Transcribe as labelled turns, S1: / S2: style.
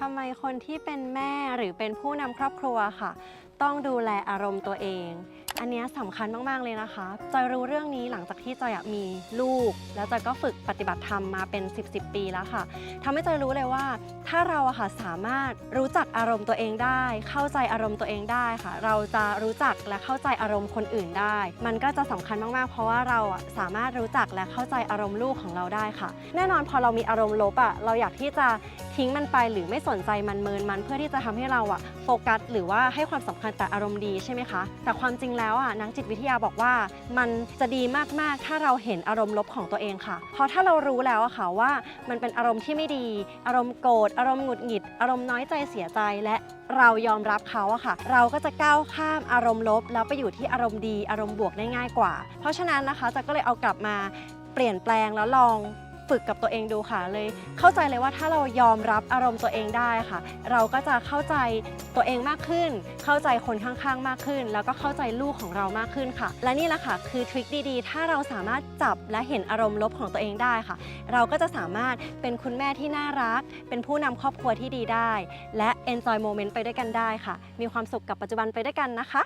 S1: ทำไมคนที่เป็นแม่หรือเป็นผู้นำครอบครัวค่ะ ต้องดูแลอารมณ์ตัวเอง อันนี้สำคัญมาก ๆ เลยนะคะ จอยรู้เรื่องนี้หลังจากที่จอยอะมีลูก แล้วจอยก็ฝึกปฏิบัติธรรมมาเป็น 10 10ปีแล้วค่ะทำให้จอยรู้เลยว่า ถ้าเราอะค่ะสามารถรู้จักอารมณ์ตัวเองได้ เข้าใจอารมณ์ตัวเองได้ค่ะ เราจะรู้จักและเข้าใจอารมณ์คนอื่นได้ มันก็จะสำคัญมาก ๆ เพราะว่าเราอะสามารถรู้จักและเข้าใจอารมณ์ลูกของเราได้ค่ะ แน่นอนพอเรามีอารมณ์ลบอะเราอยากที่จะทิ้งมันไปหรือไม่สนใจมันเมินมันเพื่อที่จะทำให้เราอะโฟกัสหรือว่าให้ความสำคัญแต่อารมณ์ดีใช่ไหมคะ แต่ความจริงแล้วอะนักจิตวิทยาบอกว่า มันจะดีมากๆ ถ้าเราเห็นอารมณ์ลบของตัวเองค่ะ เพราะถ้าเรารู้แล้วอะค่ะว่ามันเป็นอารมณ์ที่ไม่ดี อารมณ์โกรธ อารมณ์หงุดหงิด อารมณ์น้อยใจเสียใจและเรายอมรับเขาอะค่ะ เราก็จะก้าวข้ามอารมณ์ลบ แล้วไปอยู่ที่อารมณ์ดี อารมณ์บวกได้ง่ายกว่า เพราะฉะนั้นนะคะจะก็เลยเอากลับมาเปลี่ยนแปลงแล้วลอง ฝึกกับตัวเองดูค่ะ เลยเข้าใจเลยว่าถ้าเรายอมรับอารมณ์ตัวเองได้ค่ะ เราก็จะเข้าใจตัวเองมากขึ้น เข้าใจคนข้างๆมากขึ้น แล้วก็เข้าใจลูกของเรามากขึ้นค่ะ และนี่แหละค่ะคือทริคดีๆ ถ้าเราสามารถจับและเห็นอารมณ์ลบของตัวเองได้ค่ะ เราก็จะสามารถเป็นคุณแม่ที่น่ารัก เป็นผู้นำครอบครัวที่ดีได้ และ enjoy moment ไปด้วยกันได้ค่ะ มีความสุขกับปัจจุบันไปด้วยกันนะคะ